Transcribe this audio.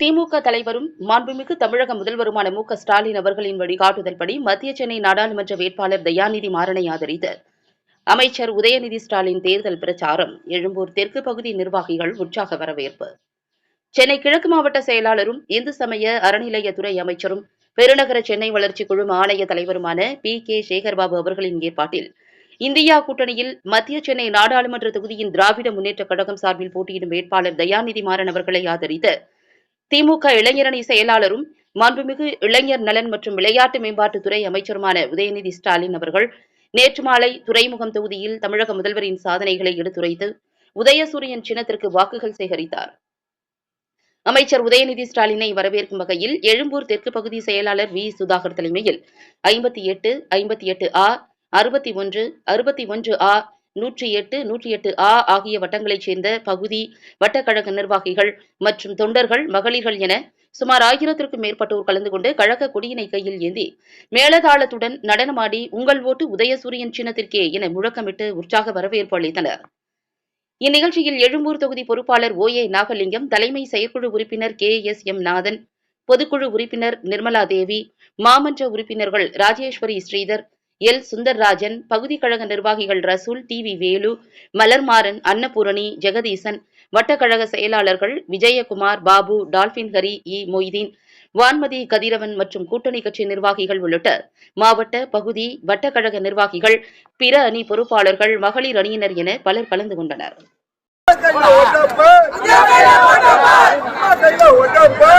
திமுக தலைவரும் மாண்புமிகு தமிழக முதல்வருமான மு ஸ்டாலின் அவர்களின் வழிகாட்டுதல்படி மத்திய சென்னை நாடாளுமன்ற வேட்பாளர் தயாநிதி மாறனை ஆதரித்து அமைச்சர் உதயநிதி ஸ்டாலின் தேர்தல் பிரச்சாரம் எழும்பூர் தெற்கு பகுதி நிர்வாகிகள் உற்சாக வரவேற்பு. சென்னை கிழக்கு மாவட்ட செயலாளரும் இந்து சமய அறநிலையத்துறை அமைச்சரும் பெருநகர சென்னை வளர்ச்சி குழும ஆணைய தலைவருமான பி. கே. சேகர்பாபு அவர்களின் ஏற்பாட்டில் இந்தியா கூட்டணியில் மத்திய சென்னை நாடாளுமன்ற தொகுதியின் திராவிட முன்னேற்றக் கழகம் சார்பில் போட்டியிடும் வேட்பாளர் தயாநிதி மாறன் அவர்களை ஆதரித்து திமுக இளைஞரணி செயலாளரும் மாண்புமிகு இளைஞர் நலன் மற்றும் விளையாட்டு மேம்பாட்டுத்துறை அமைச்சருமான உதயநிதி ஸ்டாலின் அவர்கள் நேற்று மாலை துறைமுகம் தொகுதியில் தமிழக முதல்வரின் சாதனைகளை எடுத்துரைத்து உதயசூரியன் சின்னத்திற்கு வாக்குகள் சேகரித்தார். அமைச்சர் உதயநிதி ஸ்டாலினை வரவேற்கும் வகையில் எழும்பூர் தெற்கு பகுதி செயலாளர் வி. சுதாகர் தலைமையில் ஐம்பத்தி எட்டு ஐம்பத்தி எட்டு ஆ அறுபத்தி ஒன்று அறுபத்தி ஒன்று ஆ நூற்றி எட்டு நூற்றி எட்டு ஆ ஆகிய வட்டங்களைச் சேர்ந்த பகுதி வட்டக்கழக நிர்வாகிகள் மற்றும் தொண்டர்கள் மகளிர்கள் என சுமார் ஆயிரத்திற்கும் மேற்பட்டோர் கலந்து கொண்டு கழக கொடியினை கையில் ஏந்தி மேளதாளத்துடன் நடனமாடி உங்கள் ஓட்டு உதயசூரியன் சின்னத்திற்கே என முழக்கமிட்டு உற்சாக வரவேற்பு அளித்தனர். இந்நிகழ்ச்சியில் எழும்பூர் தொகுதி பொறுப்பாளர் ஓ ஏ நாகலிங்கம் தலைமை செயற்குழு உறுப்பினர் கே எஸ் எம் நாதன் பொதுக்குழு உறுப்பினர் நிர்மலா தேவி மாமன்ற உறுப்பினர்கள் ராஜேஸ்வரி ஸ்ரீதர் எல். சுந்தர்ராஜன் பகுதி கழக நிர்வாகிகள் ரசூல் டி. வி. வேலு மலர்மாறன் அன்னபூரணி ஜெகதீசன் வட்டக்கழக செயலாளர்கள் விஜயகுமார் பாபு டால்பின் ஹரி இ. மொய்தீன் வான்மதி கதிரவன் மற்றும் கூட்டணி கட்சி நிர்வாகிகள் உள்ளிட்ட மாவட்ட பகுதி வட்டக்கழக நிர்வாகிகள் பிற அணி பொறுப்பாளர்கள் மகளிர் அணியினர் என பலர் கலந்து கொண்டனர். ஓடுங்கம்மா